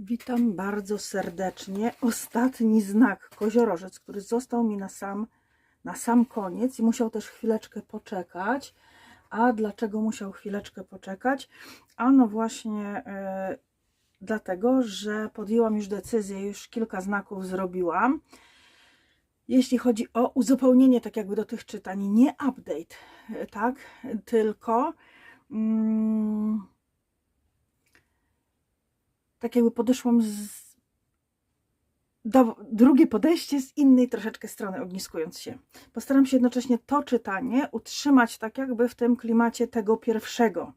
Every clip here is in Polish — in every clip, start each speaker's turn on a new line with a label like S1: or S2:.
S1: Witam bardzo serdecznie. Ostatni znak koziorożec, który został mi na sam, na sam koniec i musiał też chwileczkę poczekać. A dlaczego musiał chwileczkę poczekać? Ano właśnie e, dlatego, że podjęłam już decyzję, już kilka znaków zrobiłam. Jeśli chodzi o uzupełnienie, tak jakby do tych czytań, nie update, e, tak, tylko. Mm, tak jakby podeszłam z do, drugie podejście z innej troszeczkę strony, ogniskując się. Postaram się jednocześnie to czytanie utrzymać tak jakby w tym klimacie tego pierwszego,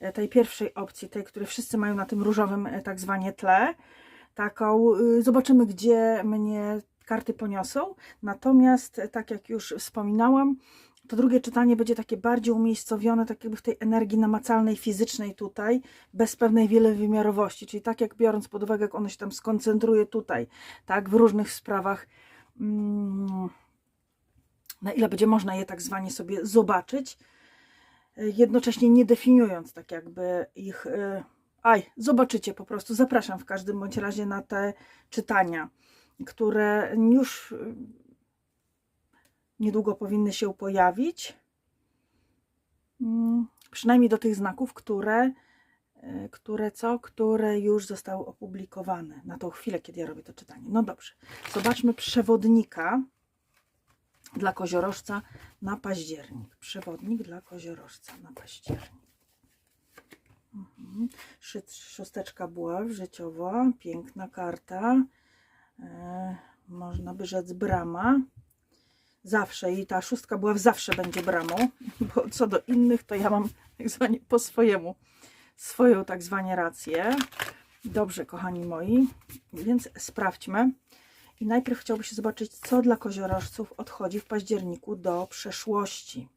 S1: e, tej pierwszej opcji, tej, której wszyscy mają na tym różowym e, tak zwanie tle. Taką, y, zobaczymy gdzie mnie karty poniosą. Natomiast, e, tak jak już wspominałam, to drugie czytanie będzie takie bardziej umiejscowione, tak jakby w tej energii namacalnej, fizycznej tutaj, bez pewnej wielowymiarowości, czyli tak jak biorąc pod uwagę, jak ono się tam skoncentruje tutaj, tak, w różnych sprawach, mm, na ile będzie można je tak zwanie sobie zobaczyć, y, jednocześnie nie definiując tak jakby ich, y, aj, zobaczycie po prostu, zapraszam w każdym bądź razie na te czytania, które już niedługo powinny się pojawić. Mm, Przynajmniej do tych znaków, które, e, które co? Które już zostały opublikowane na tą chwilę, kiedy ja robię to czytanie. No dobrze. Zobaczmy przewodnika dla koziorożca na październik. Przewodnik dla koziorożca na październik. Mhm. Szósteczka buław życiowa, piękna karta. E, można by rzec brama zawsze i ta szóstka była zawsze będzie bramą, bo co do innych to ja mam tak zwanie po swojemu, swoją tak zwanie rację. Dobrze, kochani moi, więc sprawdźmy. I najpierw chciałbym się zobaczyć, co dla koziorożców odchodzi w październiku do przeszłości.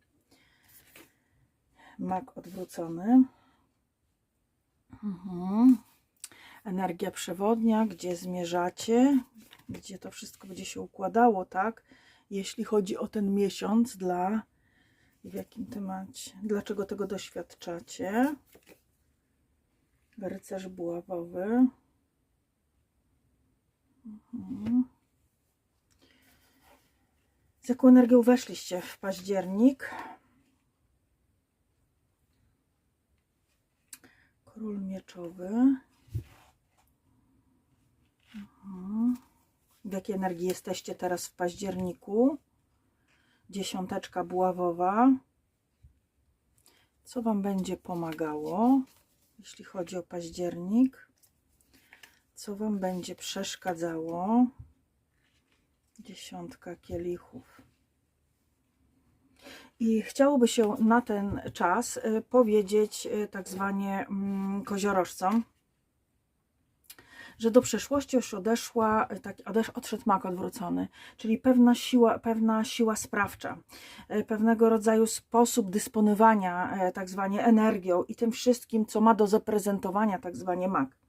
S1: Mak odwrócony. Mhm. Energia przewodnia, gdzie zmierzacie, gdzie to wszystko będzie się układało, tak? Jeśli chodzi o ten miesiąc, dla w jakim temacie, dlaczego tego doświadczacie. Rycerz buławowy. Mhm. Z jaką energią weszliście w październik? Król mieczowy. Mhm w jakiej energii jesteście teraz w październiku. Dziesiąteczka buławowa. Co Wam będzie pomagało, jeśli chodzi o październik? Co Wam będzie przeszkadzało? Dziesiątka kielichów. I chciałoby się na ten czas y, powiedzieć y, tak zwanie mm, koziorożcom, że do przeszłości już odeszła, tak, odesz, odszedł mak odwrócony, czyli pewna siła, pewna siła sprawcza, e, pewnego rodzaju sposób dysponowania e, tak zwanie energią i tym wszystkim, co ma do zaprezentowania tak zwanie mak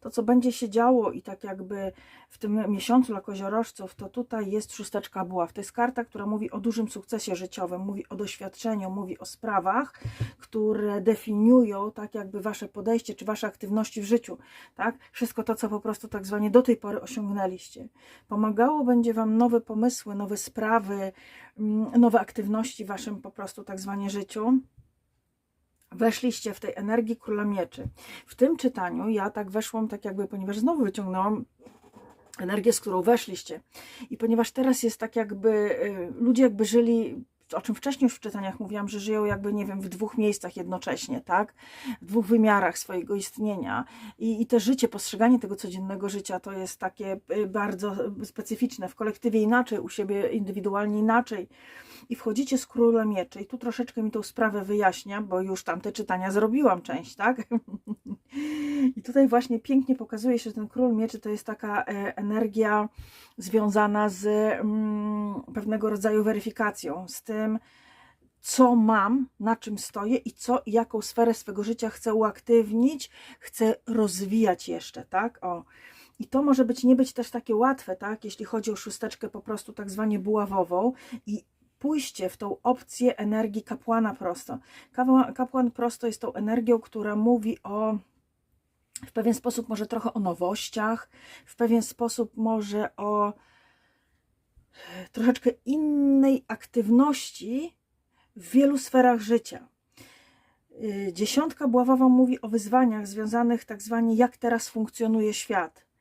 S1: to, co będzie się działo i tak jakby w tym miesiącu dla koziorożców, to tutaj jest szósteczka buław. To jest karta, która mówi o dużym sukcesie życiowym, mówi o doświadczeniu, mówi o sprawach, które definiują tak jakby wasze podejście czy wasze aktywności w życiu. Tak? Wszystko to, co po prostu tak zwanie do tej pory osiągnęliście. Pomagało będzie wam nowe pomysły, nowe sprawy, mm, nowe aktywności w waszym po prostu tak zwanie życiu weszliście w tej energii króla mieczy. W tym czytaniu ja tak weszłam, tak jakby, ponieważ znowu wyciągnęłam energię, z którą weszliście. I ponieważ teraz jest tak jakby, y, ludzie jakby żyli o czym wcześniej już w czytaniach mówiłam, że żyją jakby, nie wiem, w dwóch miejscach jednocześnie, tak? W dwóch wymiarach swojego istnienia. I, i te życie, postrzeganie tego codziennego życia to jest takie y, bardzo specyficzne. W kolektywie inaczej, u siebie indywidualnie inaczej. I wchodzicie z króla mieczy. I tu troszeczkę mi tą sprawę wyjaśnia, bo już tamte czytania zrobiłam część, tak? I tutaj właśnie pięknie pokazuje się, że ten król mieczy to jest taka e, energia związana z mm, pewnego rodzaju weryfikacją, z tym, co mam, na czym stoję i co, jaką sferę swego życia chcę uaktywnić, chcę rozwijać jeszcze, tak? O. I to może być nie być też takie łatwe, tak? Jeśli chodzi o szósteczkę po prostu tak zwanie buławową i pójście w tą opcję energii kapłana prosto. Kapłan, prosto jest tą energią, która mówi o w pewien sposób może trochę o nowościach, w pewien sposób może o troszeczkę innej aktywności w wielu sferach życia. Y, Dziesiątka Bławowa mówi o wyzwaniach związanych tak zwanie jak teraz funkcjonuje świat.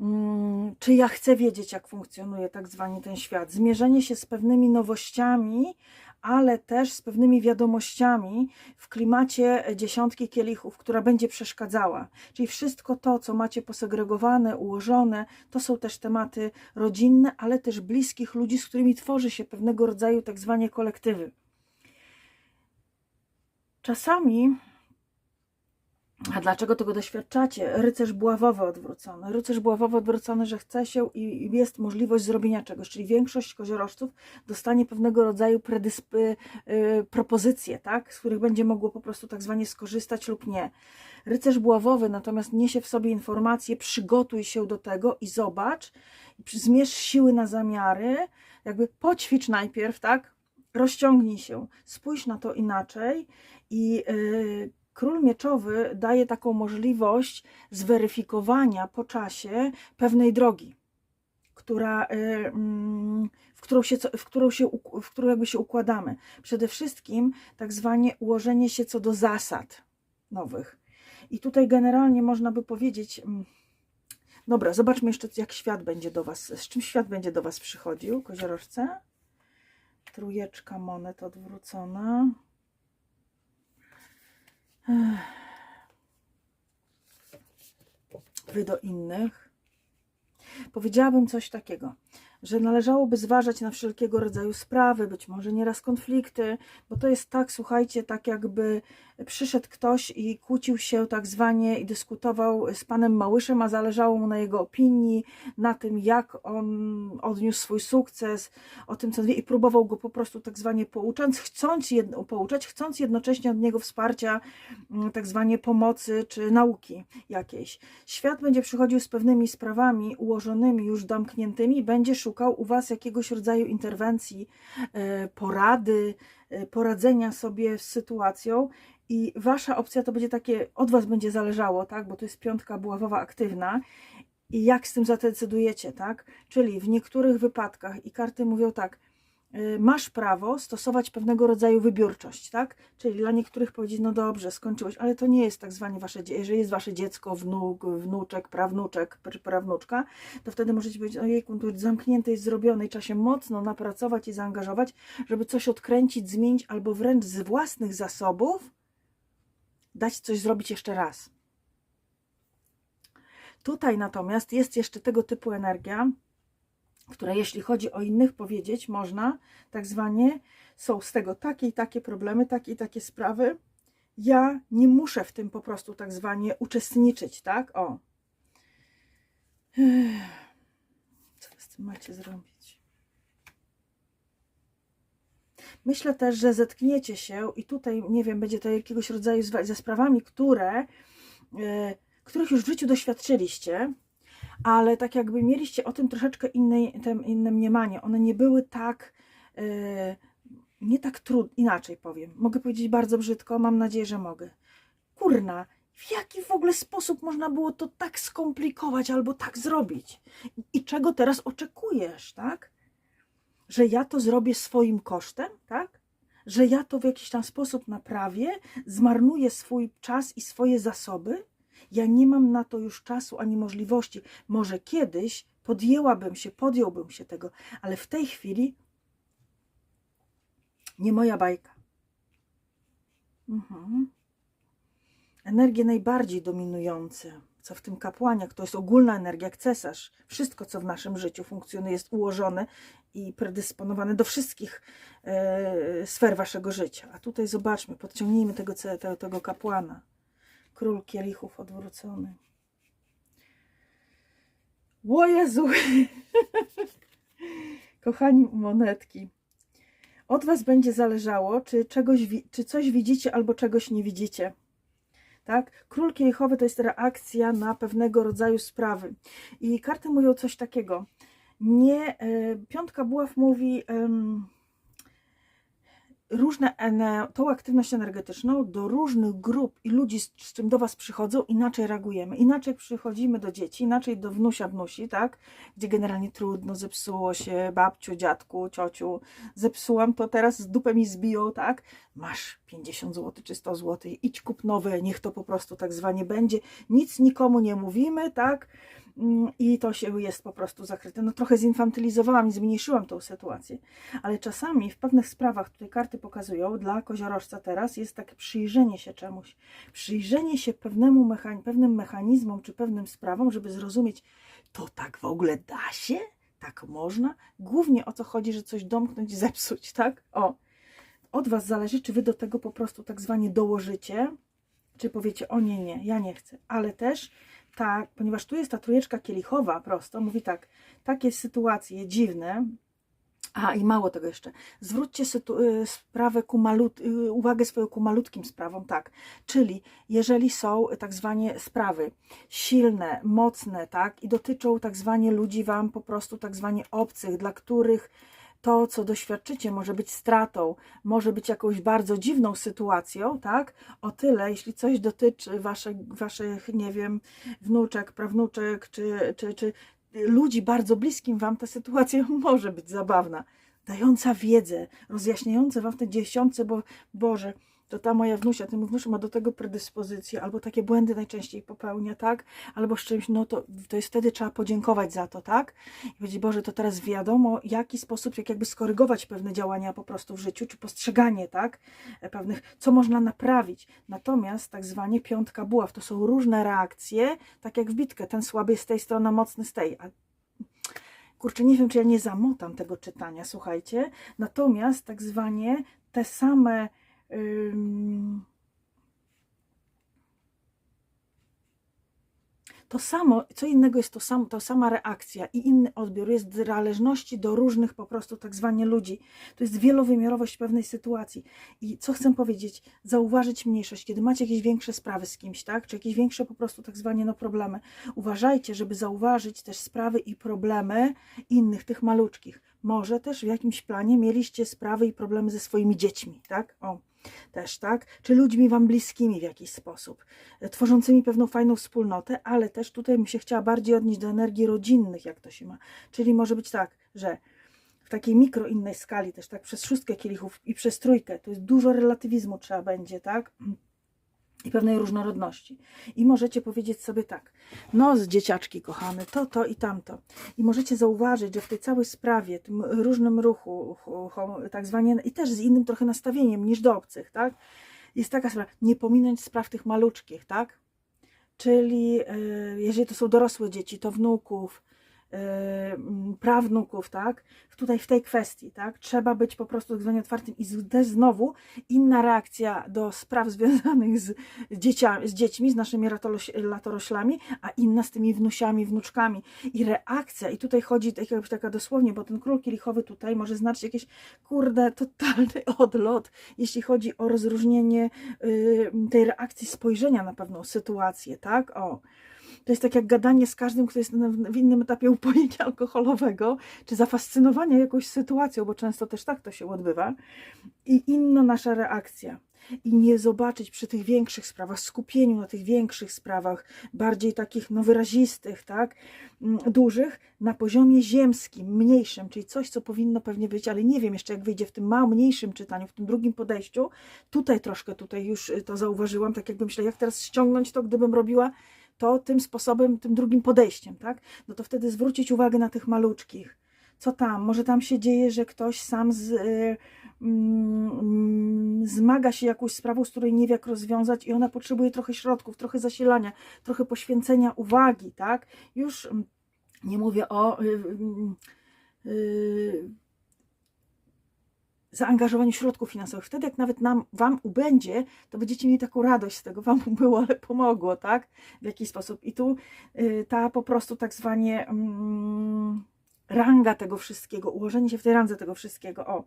S1: Mm, Czy ja chcę wiedzieć, jak funkcjonuje tak zwany ten świat? Zmierzenie się z pewnymi nowościami, ale też z pewnymi wiadomościami w klimacie dziesiątki kielichów, która będzie przeszkadzała. Czyli wszystko to, co macie posegregowane, ułożone, to są też tematy rodzinne, ale też bliskich ludzi, z którymi tworzy się pewnego rodzaju tak zwanie kolektywy. Czasami, a dlaczego tego doświadczacie? Rycerz bławowy odwrócony. Rycerz bławowy odwrócony, że chce się i jest możliwość zrobienia czegoś, czyli większość koziorożców dostanie pewnego rodzaju predysp- y, propozycje, tak? z których będzie mogło po prostu tak zwanie skorzystać lub nie. Rycerz bławowy natomiast niesie w sobie informację, przygotuj się do tego i zobacz, zmierz siły na zamiary, jakby poćwicz najpierw, tak? Rozciągnij się, spójrz na to inaczej i yy, król mieczowy daje taką możliwość zweryfikowania po czasie pewnej drogi, która, yy, mm, w którą się, w którą się, w którą jakby się układamy. Przede wszystkim tak zwanie ułożenie się co do zasad nowych. I tutaj generalnie można by powiedzieć, mm, dobra, zobaczmy jeszcze jak świat będzie do Was, z czym świat będzie do Was przychodził, koziorożce. Trójeczka monet odwrócona. Wy do innych. Powiedziałabym coś takiego, że należałoby zważać na wszelkiego rodzaju sprawy, być może nieraz konflikty, bo to jest tak, słuchajcie, tak jakby przyszedł ktoś i kłócił się tak zwanie i dyskutował z panem Małyszem, a zależało mu na jego opinii, na tym, jak on odniósł swój sukces, o tym, co wie, i próbował go po prostu tak zwanie pouczać, chcąc jedno, pouczać, chcąc jednocześnie od niego wsparcia, mm, tak zwanie pomocy czy nauki jakiejś. Świat będzie przychodził z pewnymi sprawami ułożonymi, już domkniętymi, będzie szukał u Was jakiegoś rodzaju interwencji, e, porady, poradzenia sobie z sytuacją. I wasza opcja to będzie takie, od was będzie zależało, tak? Bo to jest piątka buławowa aktywna. I jak z tym zadecydujecie, tak? Czyli w niektórych wypadkach, i karty mówią tak, masz prawo stosować pewnego rodzaju wybiórczość, tak? Czyli dla niektórych powiedzieć, no dobrze, skończyłeś, ale to nie jest tak zwane wasze, jeżeli jest wasze dziecko, wnuk, wnuczek, prawnuczek, prawnuczka, to wtedy możecie powiedzieć, ojejku, to jest zamknięte, jest zrobione i trzeba się mocno napracować i zaangażować, żeby coś odkręcić, zmienić, albo wręcz z własnych zasobów dać coś zrobić jeszcze raz. Tutaj natomiast jest jeszcze tego typu energia, która jeśli chodzi o innych powiedzieć, można tak zwanie, są z tego takie i takie problemy, takie i takie sprawy. Ja nie muszę w tym po prostu tak zwanie uczestniczyć, tak? O. Co z tym macie zrobić? Myślę też, że zetkniecie się i tutaj, nie wiem, będzie to jakiegoś rodzaju ze sprawami, które, e, których już w życiu doświadczyliście, ale tak jakby mieliście o tym troszeczkę innej, tem, inne mniemanie. One nie były tak, e, nie tak trudne, inaczej powiem. Mogę powiedzieć bardzo brzydko, mam nadzieję, że mogę. Kurna, w jaki w ogóle sposób można było to tak skomplikować albo tak zrobić? I czego teraz oczekujesz, tak? że ja to zrobię swoim kosztem, tak? Że ja to w jakiś tam sposób naprawię, zmarnuję swój czas i swoje zasoby. Ja nie mam na to już czasu ani możliwości. Może kiedyś podjęłabym się, podjąłbym się tego, ale w tej chwili nie moja bajka. Mhm. Energie najbardziej dominujące, co w tym kapłaniach, to jest ogólna energia, jak cesarz. Wszystko, co w naszym życiu funkcjonuje, jest ułożone i predysponowane do wszystkich e, sfer waszego życia. A tutaj zobaczmy, podciągnijmy tego, tego, tego kapłana. Król kielichów odwrócony. O Jezu! Kochani monetki, od was będzie zależało, czy, czegoś, czy coś widzicie albo czegoś nie widzicie. Tak? Król kielichowy to jest reakcja na pewnego rodzaju sprawy. I karty mówią coś takiego. Nie, e, piątka buław mówi, em, różne, tą aktywność energetyczną do różnych grup i ludzi, z czym do Was przychodzą, inaczej reagujemy. Inaczej przychodzimy do dzieci, inaczej do wnusia, wnusi, tak? Gdzie generalnie trudno, zepsuło się, babciu, dziadku, ciociu, zepsułam to teraz, z dupę mi zbiją, tak? Masz 50 zł czy 100 zł, idź kup nowe, niech to po prostu tak zwanie będzie. Nic nikomu nie mówimy, tak? Mm, I to się jest po prostu zakryte. No trochę zinfantylizowałam i zmniejszyłam tą sytuację. Ale czasami w pewnych sprawach, tutaj karty pokazują, dla koziorożca teraz jest takie przyjrzenie się czemuś. Przyjrzenie się pewnemu mechan- pewnym mechanizmom czy pewnym sprawom, żeby zrozumieć, to tak w ogóle da się? Tak można? Głównie o co chodzi, że coś domknąć, zepsuć, tak? O, od Was zależy, czy Wy do tego po prostu tak zwanie dołożycie, czy powiecie, o nie, nie, ja nie chcę. Ale też tak, ponieważ tu jest ta trójeczka kielichowa prosto, mówi tak, takie sytuacje dziwne, a i mało tego jeszcze, zwróćcie y, sprawę ku malut- y, uwagę swoją ku malutkim sprawom, tak, czyli jeżeli są tak zwane sprawy silne, mocne, tak, i dotyczą tak zwanie ludzi Wam po prostu tak zwanie obcych, dla których to, co doświadczycie, może być stratą, może być jakąś bardzo dziwną sytuacją, tak? O tyle, jeśli coś dotyczy waszych, waszych nie wiem, wnuczek, prawnuczek, czy, czy, czy ludzi bardzo bliskim wam, ta sytuacja może być zabawna. Dająca wiedzę, rozjaśniająca wam te dziesiątce, bo Boże, to ta moja wnusia, ten mój wnusz ma do tego predyspozycję, albo takie błędy najczęściej popełnia, tak? Albo z czymś, no to, to jest wtedy trzeba podziękować za to, tak? I powiedzieć, Boże, to teraz wiadomo, jaki sposób, jak jakby skorygować pewne działania po prostu w życiu, czy postrzeganie, tak? E, Pewnych, co można naprawić. Natomiast tak zwanie piątka buław, to są różne reakcje, tak jak w bitkę, ten słaby z tej strony, mocny z tej. A kurczę, nie wiem, czy ja nie zamotam tego czytania, słuchajcie. Natomiast tak zwanie te same to samo, co innego jest to, sam, to sama reakcja i inny odbiór jest w zależności do różnych po prostu tak zwanie ludzi. To jest wielowymiarowość pewnej sytuacji. I co chcę powiedzieć, zauważyć mniejszość, kiedy macie jakieś większe sprawy z kimś, tak? Czy jakieś większe po prostu tak zwanie no problemy. Uważajcie, żeby zauważyć też sprawy i problemy innych, tych maluczkich. Może też w jakimś planie mieliście sprawy i problemy ze swoimi dziećmi, tak? O też, tak? Czy ludźmi Wam bliskimi w jakiś sposób, e, tworzącymi pewną fajną wspólnotę, ale też tutaj bym się chciała bardziej odnieść do energii rodzinnych, jak to się ma. Czyli może być tak, że w takiej mikro innej skali też, tak, przez szóstkę kielichów i przez trójkę, to jest dużo relatywizmu trzeba będzie, tak? I pewnej różnorodności. I możecie powiedzieć sobie tak, no z dzieciaczki kochamy, to, to i tamto. I możecie zauważyć, że w tej całej sprawie, tym różnym ruchu, hu- hu- tak zwanie, i też z innym trochę nastawieniem niż do obcych, tak? Jest taka sprawa, nie pominąć spraw tych maluczkich, tak? Czyli y, jeżeli to są dorosłe dzieci, to wnuków, prawnuków, tak? Tutaj w tej kwestii, tak? Trzeba być po prostu zwanie otwartym i też znowu inna reakcja do spraw związanych z, dziecia, z dziećmi, z naszymi latoroślami, a inna z tymi wnusiami, wnuczkami. I reakcja, i tutaj chodzi tak jakby taka dosłownie, bo ten król kielichowy tutaj może znaczyć jakiś, kurde, totalny odlot, jeśli chodzi o rozróżnienie y, tej reakcji spojrzenia na pewną sytuację, tak? O. To jest tak jak gadanie z każdym, kto jest w innym etapie upojenia alkoholowego, czy zafascynowania jakąś sytuacją, bo często też tak to się odbywa. I inna nasza reakcja. I nie zobaczyć przy tych większych sprawach, skupieniu na tych większych sprawach, bardziej takich no, wyrazistych, tak, mm, dużych, na poziomie ziemskim, mniejszym, czyli coś, co powinno pewnie być, ale nie wiem jeszcze, jak wyjdzie w tym małym, mniejszym czytaniu, w tym drugim podejściu. Tutaj troszkę, tutaj już to zauważyłam, tak jakbym myślała, jak teraz ściągnąć to, gdybym robiła to tym sposobem, tym drugim podejściem, tak? No to wtedy zwrócić uwagę na tych maluczkich. Co tam? Może tam się dzieje, że ktoś sam z, y, mm, zmaga się jakąś sprawą, z której nie wie, jak rozwiązać, i ona potrzebuje trochę środków, trochę zasilania, trochę poświęcenia uwagi, tak? Już mm, nie mówię o. y, y, y, zaangażowaniu środków finansowych. Wtedy, jak nawet nam, Wam ubędzie, to będziecie mieli taką radość z tego. Wam było, ale pomogło, tak? W jakiś sposób. I tu y, ta po prostu tak zwanie mm, ranga tego wszystkiego, ułożenie się w tej randze tego wszystkiego. O,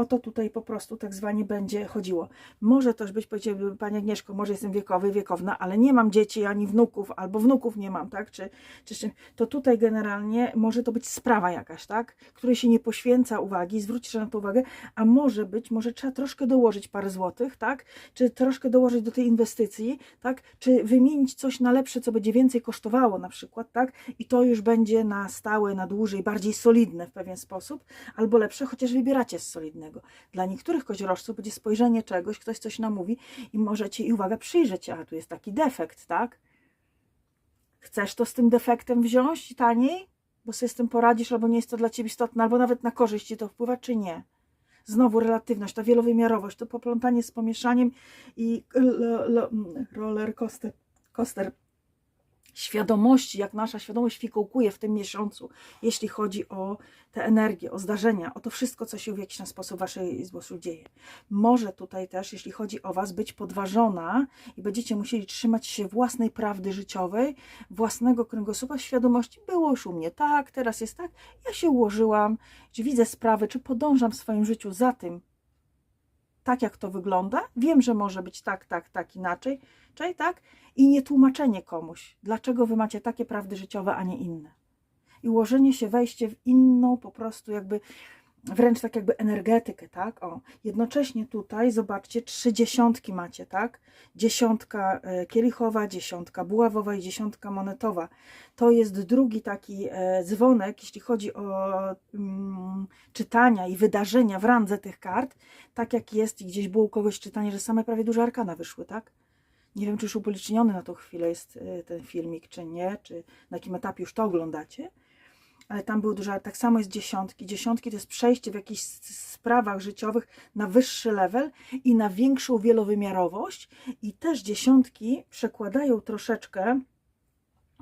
S1: O to tutaj po prostu tak zwanie będzie chodziło. Może też być, powiedziałby Pani Agnieszko, może jestem wiekowy, wiekowna, ale nie mam dzieci ani wnuków, albo wnuków nie mam, tak? Czy, czy, to tutaj generalnie może to być sprawa jakaś, tak? Której się nie poświęca uwagi, zwróćcie na to uwagę, a może być, może trzeba troszkę dołożyć parę złotych, tak? Czy troszkę dołożyć do tej inwestycji, tak? Czy wymienić coś na lepsze, co będzie więcej kosztowało na przykład, tak? I to już będzie na stałe, na dłużej, bardziej solidne w pewien sposób, albo lepsze, chociaż wybieracie z solidnego. Dla niektórych koziorożców będzie spojrzenie czegoś, ktoś coś namówi i możecie, i uwaga, przyjrzeć się, a tu jest taki defekt, tak? Chcesz to z tym defektem wziąć taniej, bo sobie z tym poradzisz, albo nie jest to dla Ciebie istotne, albo nawet na korzyść Ci to wpływa, czy nie? Znowu relatywność, ta wielowymiarowość, to poplątanie z pomieszaniem i roller coaster, coaster świadomości, jak nasza świadomość fikołkuje w tym miesiącu, jeśli chodzi o te energie, o zdarzenia, o to wszystko, co się w jakiś sposób w waszej złosu dzieje. Może tutaj też, jeśli chodzi o was, być podważona i będziecie musieli trzymać się własnej prawdy życiowej, własnego kręgosłupa świadomości. Było już u mnie tak, teraz jest tak. Ja się ułożyłam, czy widzę sprawy, czy podążam w swoim życiu za tym, tak jak to wygląda. Wiem, że może być tak, tak, tak, inaczej, czyli tak, i nie tłumaczenie komuś, dlaczego wy macie takie prawdy życiowe, a nie inne. I ułożenie się, wejście w inną po prostu jakby wręcz tak jakby energetykę, tak? O, jednocześnie tutaj zobaczcie, trzy dziesiątki macie, tak? Dziesiątka e, kielichowa, dziesiątka buławowa i dziesiątka monetowa. To jest drugi taki e, dzwonek, jeśli chodzi o mm, czytania i wydarzenia w randze tych kart, tak jak jest i gdzieś było u kogoś czytanie, że same prawie duże arkana wyszły, tak? Nie wiem, czy już upoliczniony na tą chwilę jest e, ten filmik, czy nie, czy na jakim etapie już to oglądacie ale tam były duże, ale tak samo jest dziesiątki. Dziesiątki to jest przejście w jakichś sprawach życiowych na wyższy level i na większą wielowymiarowość. I też dziesiątki przekładają troszeczkę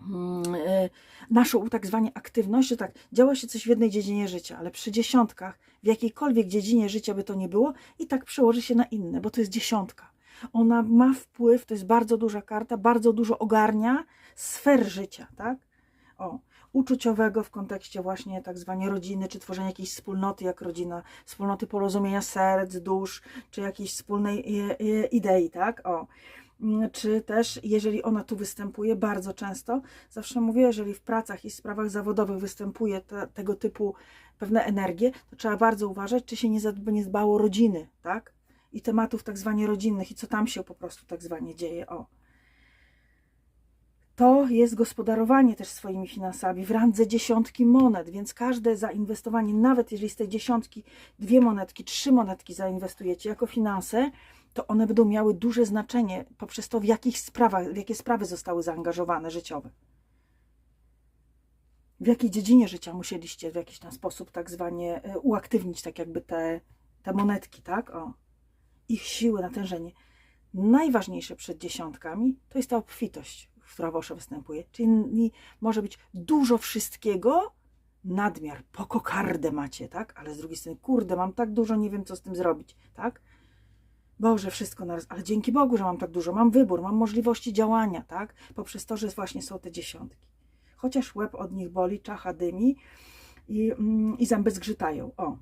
S1: mm, e, naszą tak zwanie aktywność, że tak, działa się coś w jednej dziedzinie życia, ale przy dziesiątkach, w jakiejkolwiek dziedzinie życia by to nie było, i tak przełoży się na inne, bo to jest dziesiątka. Ona ma wpływ, to jest bardzo duża karta, bardzo dużo ogarnia sfer życia, tak? O, uczuciowego w kontekście właśnie tak zwanej rodziny, czy tworzenia jakiejś wspólnoty jak rodzina, wspólnoty porozumienia serc, dusz, czy jakiejś wspólnej idei, tak? O. Mm, Czy też, jeżeli ona tu występuje bardzo często, zawsze mówię, jeżeli w pracach i sprawach zawodowych występuje te, tego typu pewne energie, to trzeba bardzo uważać, czy się nie, zadba, nie dbało rodziny, tak? I tematów tak zwanie rodzinnych i co tam się po prostu tak zwanie dzieje. O to jest gospodarowanie też swoimi finansami w randze dziesiątki monet, więc każde zainwestowanie, nawet jeżeli z tej dziesiątki dwie monetki, trzy monetki zainwestujecie jako finanse, to one będą miały duże znaczenie poprzez to, w jakich sprawach, w jakie sprawy zostały zaangażowane życiowe. W jakiej dziedzinie życia musieliście w jakiś tam sposób tak zwanie e, uaktywnić tak jakby te, te monetki, tak? O. Ich siły, natężenie. Najważniejsze przed dziesiątkami to jest ta obfitość która wasza występuje. Czyli może być dużo wszystkiego, nadmiar, po kokardę macie, tak? Ale z drugiej strony, kurde, mam tak dużo, nie wiem co z tym zrobić, tak? Boże, wszystko naraz, ale dzięki Bogu, że mam tak dużo, mam wybór, mam możliwości działania, tak? Poprzez to, że właśnie są te dziesiątki. Chociaż łeb od nich boli, czacha dymi i, mm, i zęby zgrzytają. O,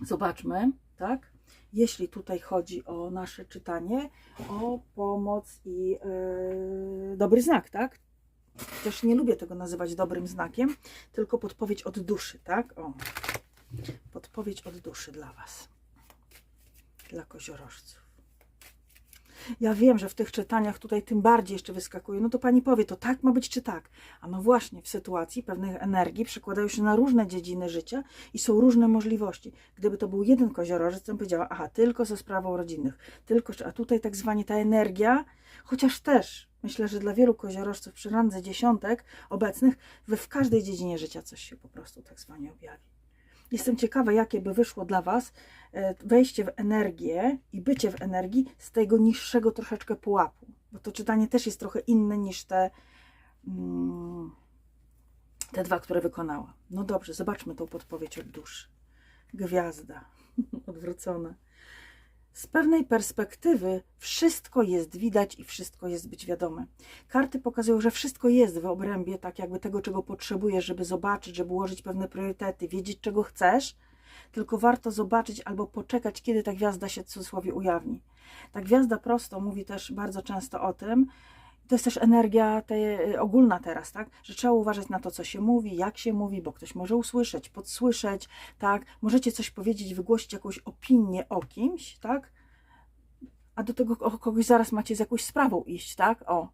S1: zobaczmy, tak? Jeśli tutaj chodzi o nasze czytanie, o pomoc i yy, dobry znak, tak? Też nie lubię tego nazywać dobrym znakiem, tylko podpowiedź od duszy, tak? O, podpowiedź od duszy dla Was, dla koziorożców. Ja wiem, że w tych czytaniach tutaj tym bardziej jeszcze wyskakuje. No to pani powie, to tak ma być, czy tak? A no właśnie, w sytuacji pewnych energii przekładają się na różne dziedziny życia i są różne możliwości. Gdyby to był jeden koziorożec, to bym powiedziała, aha, tylko ze sprawą rodzinnych, tylko, a tutaj tak zwanie ta energia, chociaż też myślę, że dla wielu koziorożców przy randze dziesiątek obecnych, w każdej dziedzinie życia coś się po prostu tak zwanie objawi. Jestem ciekawa, jakie by wyszło dla Was wejście w energię i bycie w energii z tego niższego troszeczkę pułapu. Bo to czytanie też jest trochę inne niż te, mm, te dwa, które wykonała. No dobrze, zobaczmy tą podpowiedź od duszy. Gwiazda odwrócona z pewnej perspektywy wszystko jest widać i wszystko jest być wiadome. Karty pokazują, że wszystko jest w obrębie tak jakby tego, czego potrzebujesz, żeby zobaczyć, żeby ułożyć pewne priorytety, wiedzieć, czego chcesz, tylko warto zobaczyć albo poczekać, kiedy ta gwiazda się w cudzysłowie ujawni. Ta gwiazda prosto mówi też bardzo często o tym, to jest też energia tej, ogólna teraz, tak? Że trzeba uważać na to, co się mówi, jak się mówi, bo ktoś może usłyszeć, podsłyszeć, tak? Możecie coś powiedzieć, wygłosić jakąś opinię o kimś, tak? A do tego o kogoś zaraz macie z jakąś sprawą iść, tak? O.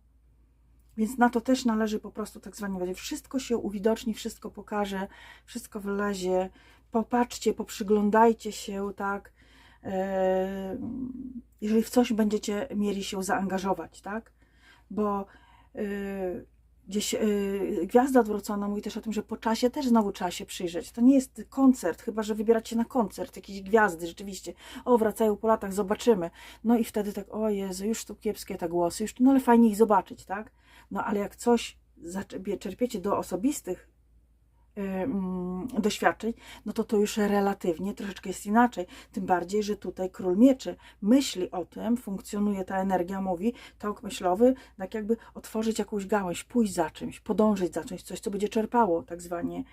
S1: Więc na to też należy po prostu tak zwanie uważać. Wszystko się uwidoczni, wszystko pokaże, wszystko wylezie. Popatrzcie, poprzyglądajcie się, tak? Eee, jeżeli w coś będziecie mieli się zaangażować, tak? bo y, gdzieś y, gwiazda odwrócona mówi też o tym, że po czasie też znowu trzeba się przyjrzeć. To nie jest koncert, chyba że wybieracie na koncert jakieś gwiazdy rzeczywiście. O, wracają po latach, zobaczymy. No i wtedy tak, o Jezu, już tu kiepskie te głosy, już, no ale fajnie ich zobaczyć, tak? No ale jak coś czerpiecie do osobistych doświadczeń, no to to już relatywnie troszeczkę jest inaczej. Tym bardziej, że tutaj król mieczy myśli o tym, funkcjonuje ta energia, mówi, tok myślowy, tak jakby otworzyć jakąś gałąź, pójść za czymś, podążyć za czymś, coś, co będzie czerpało tak zwanie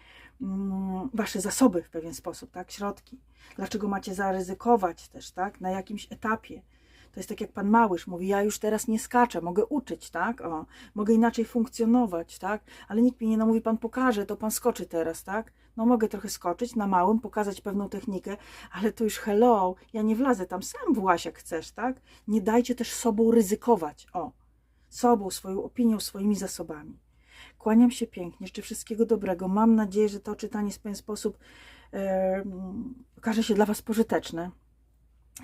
S1: mm, wasze zasoby w pewien sposób, tak, środki. Dlaczego macie zaryzykować też, tak, na jakimś etapie. To jest tak jak pan Małysz mówi, ja już teraz nie skaczę, mogę uczyć, tak? O, mogę inaczej funkcjonować, tak? Ale nikt mi nie namówi, pan pokaże, to pan skoczy teraz, tak? No mogę trochę skoczyć na małym, pokazać pewną technikę, ale to już hello, ja nie wlazę tam, sam właź jak chcesz, tak? Nie dajcie też sobą ryzykować, o. Sobą, swoją opinią, swoimi zasobami. Kłaniam się pięknie, życzę wszystkiego dobrego. Mam nadzieję, że to czytanie w pewien sposób okaże się dla Was pożyteczne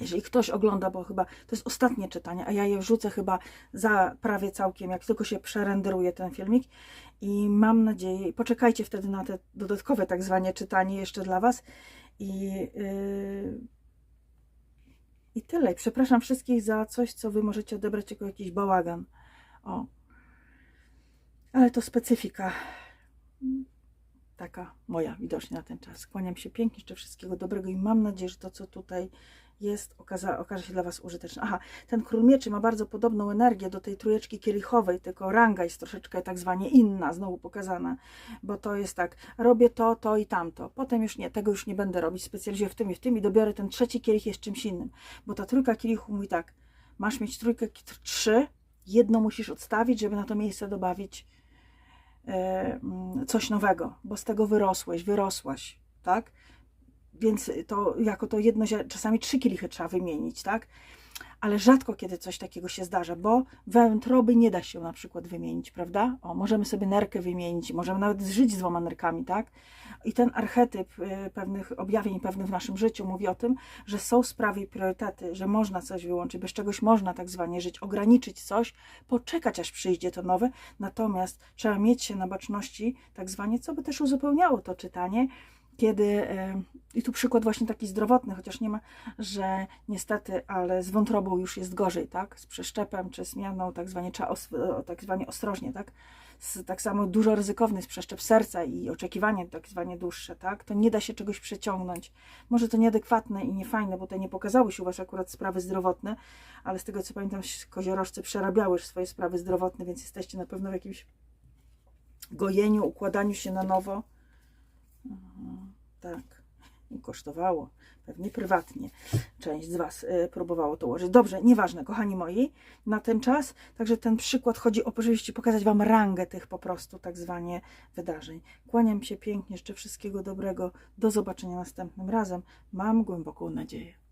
S1: jeżeli ktoś ogląda, bo chyba to jest ostatnie czytanie, a ja je wrzucę chyba za prawie całkiem, jak tylko się przerenderuje ten filmik i mam nadzieję, poczekajcie wtedy na te dodatkowe tak zwane czytanie jeszcze dla Was i yy, i tyle. Przepraszam wszystkich za coś, co Wy możecie odebrać jako jakiś bałagan. O. Ale to specyfika taka moja widocznie na ten czas. Kłaniam się pięknie, życzę wszystkiego dobrego i mam nadzieję, że to, co tutaj jest, okaza, okaże się dla Was użyteczne. Aha, ten król mieczy ma bardzo podobną energię do tej trójeczki kielichowej, tylko ranga jest troszeczkę tak zwanie inna, znowu pokazana, bo to jest tak, robię to, to i tamto. Potem już nie, tego już nie będę robić, specjalizuję w tym i w tym i dobiorę ten trzeci kielich jest czymś innym, bo ta trójka kielichów mówi tak, masz mieć trójkę, trzy, jedno musisz odstawić, żeby na to miejsce dobawić e, coś nowego, bo z tego wyrosłeś, wyrosłaś, tak? Więc to jako to jedno, czasami trzy kielichy trzeba wymienić, tak? Ale rzadko kiedy coś takiego się zdarza, bo wątroby nie da się na przykład wymienić, prawda? O, możemy sobie nerkę wymienić, możemy nawet żyć z dwoma nerkami, tak? I ten archetyp y, pewnych objawień pewnych w naszym życiu mówi o tym, że są sprawy i priorytety, że można coś wyłączyć, bez czegoś można tak zwanie żyć, ograniczyć coś, poczekać aż przyjdzie to nowe, natomiast trzeba mieć się na baczności tak zwanie, co by też uzupełniało to czytanie, kiedy, e, i tu przykład właśnie taki zdrowotny, chociaż nie ma, że niestety, ale z wątrobą już jest gorzej, tak? Z przeszczepem czy zmianą, tak zwanie, e, tak zwanie ostrożnie, tak? Tak samo dużo ryzykowny jest przeszczep serca i oczekiwanie tak zwanie dłuższe, tak? To nie da się czegoś przeciągnąć. Może to nieadekwatne i niefajne, bo to nie pokazały się u Was akurat sprawy zdrowotne, ale z tego co pamiętam, koziorożcy przerabiały już swoje sprawy zdrowotne, więc jesteście na pewno w jakimś gojeniu, układaniu się na nowo. Tak. I kosztowało. Pewnie prywatnie. Część z Was y, próbowało to ułożyć. Dobrze, nieważne, kochani moi, na ten czas. Także ten przykład chodzi o oczywiście pokazać Wam rangę tych po prostu tak zwanie wydarzeń. Kłaniam się pięknie, jeszcze wszystkiego dobrego. Do zobaczenia następnym razem. Mam głęboką nadzieję.